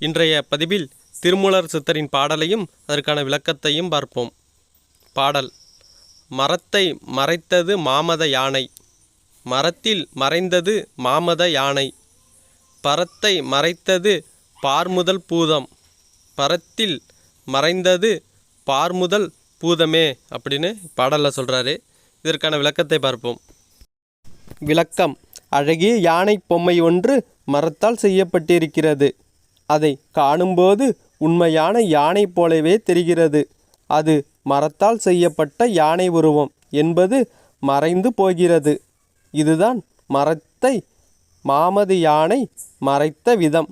இன்றைய பதிவில் திருமூலர் சித்தரின் பாடலையும் அதற்கான விளக்கத்தையும் பார்ப்போம். பாடல் மரத்தை மறைத்தது மாமத யானை. மரத்தில் மறைந்தது மாமத யானை. பரத்தை மறைத்தது பார்முதல் பூதம். பரத்தில் மறைந்தது பார்முதல் பூதமே அப்படின்னு பாடலில் சொல்கிறாரு இதற்கான விளக்கத்தை பார்ப்போம். விளக்கம் அழகிய யானை பொம்மை ஒன்று மரத்தால் செய்யப்பட்டிருக்கிறது. அதை காணும்போது உண்மையான யானை போலவே தெரிகிறது. அது மரத்தால் செய்யப்பட்ட யானை உருவம் என்பது மறைந்து போகிறது. இதுதான் மரத்தை மாமது யானை மறைத்த விதம்.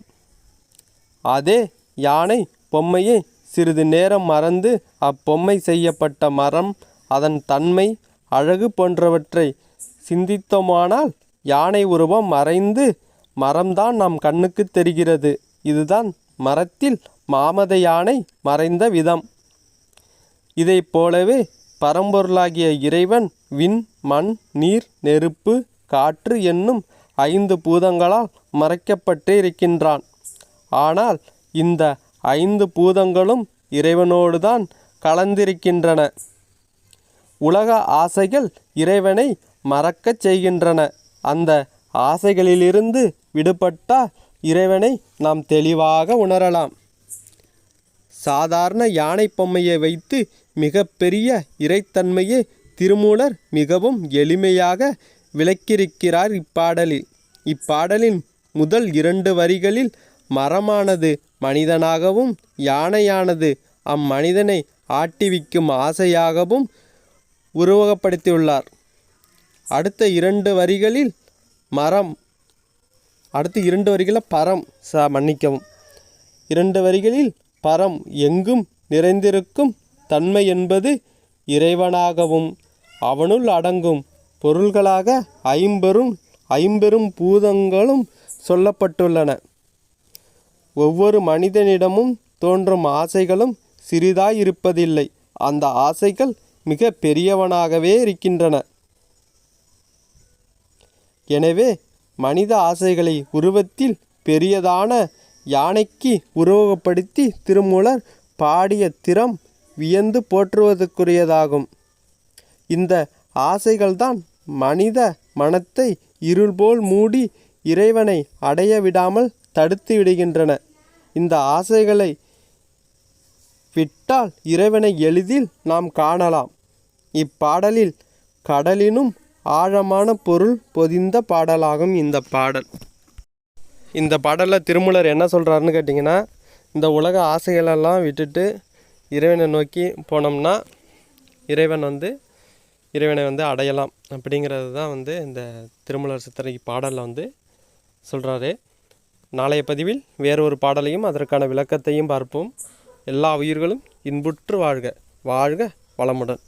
அதே யானை பொம்மையை சிறிது நேரம் மறந்து அப்பொம்மை செய்யப்பட்ட மரம் அதன் தன்மை அழகு போன்றவற்றை சிந்தித்தோமானால் யானை உருவம் மறைந்து மரம்தான் நம் கண்ணுக்கு தெரிகிறது. இதுதான் மரத்தில் மாமத யானை மறைந்த விதம். இதைப் போலவே பரம்பொருளாகிய இறைவன் விண் மண் நீர் நெருப்பு காற்று என்னும் ஐந்து பூதங்களால் மறைக்கப்பட்டு இருக்கின்றான். ஆனால் இந்த ஐந்து பூதங்களும் இறைவனோடுதான் கலந்திருக்கின்றன. உலக ஆசைகள் இறைவனை மறக்கச் செய்கின்றன. அந்த ஆசைகளிலிருந்து விடுபட்டால் இறைவனை நாம் தெளிவாக உணரலாம். சாதாரண யானை பொம்மையை வைத்து மிகப்பெரிய இறைத்தன்மையை திருமூலர் மிகவும் எளிமையாக விளக்கியிருக்கிறார் இப்பாடலில். இப்பாடலின் முதல் இரண்டு வரிகளில் மரமானது மனிதனாகவும் யானையானது அம்மனிதனை ஆட்டிவிக்கும் ஆசையாகவும் உருவகப்படுத்தியுள்ளார். அடுத்த இரண்டு வரிகளில் மரம் அடுத்து இரண்டு வரிகளில் பரம் ச மன்னிக்கவும். இரண்டு வரிகளில் பரம் எங்கும் நிறைந்திருக்கும் தன்மை என்பது இறைவனாகவும் அவனுள் அடங்கும் பொருள்களாக ஐம்பெரும் ஐம்பெரும் பூதங்களும் சொல்லப்பட்டுள்ளன. ஒவ்வொரு மனிதனிடமும் தோன்றும் ஆசைகளும் சிறிதாய் இருப்பதில்லை. அந்த ஆசைகள் மிக பெரியவனாகவே இருக்கின்றன. எனவே மனித ஆசைகளை உருவத்தில் பெரியதான யானைக்கு உருவகப்படுத்தி திருமூலர் பாடிய திறம் வியந்து போற்றுவதற்குரியதாகும். இந்த ஆசைகள்தான் மனித மனத்தை இருள்போல் மூடி இறைவனை அடைய விடாமல் தடுத்து விடுகின்றன. இந்த ஆசைகளை விட்டால் இறைவனை எளிதில் நாம் காணலாம். இப்பாடலில் கடலினும் ஆழமான பொருள் பொதிந்த பாடலாகும் இந்த பாடல். இந்த பாடலில் திருமூலர் என்ன சொல்கிறாருன்னு கேட்டிங்கன்னா இந்த உலக ஆசைகளெல்லாம் விட்டுட்டு இறைவனை நோக்கி போனோம்னா இறைவன் வந்து இறைவனை வந்து அடையலாம் அப்படிங்கிறது தான் வந்து இந்த திருமலர் சித்தரை பாடலில் வந்து சொல்கிறாரு நாளைய பதிவில் வேறொரு பாடலையும் அதற்கான விளக்கத்தையும் பார்ப்போம். எல்லா உயிர்களும் இன்புற்று வாழ்க. வாழ்க வளமுடன்.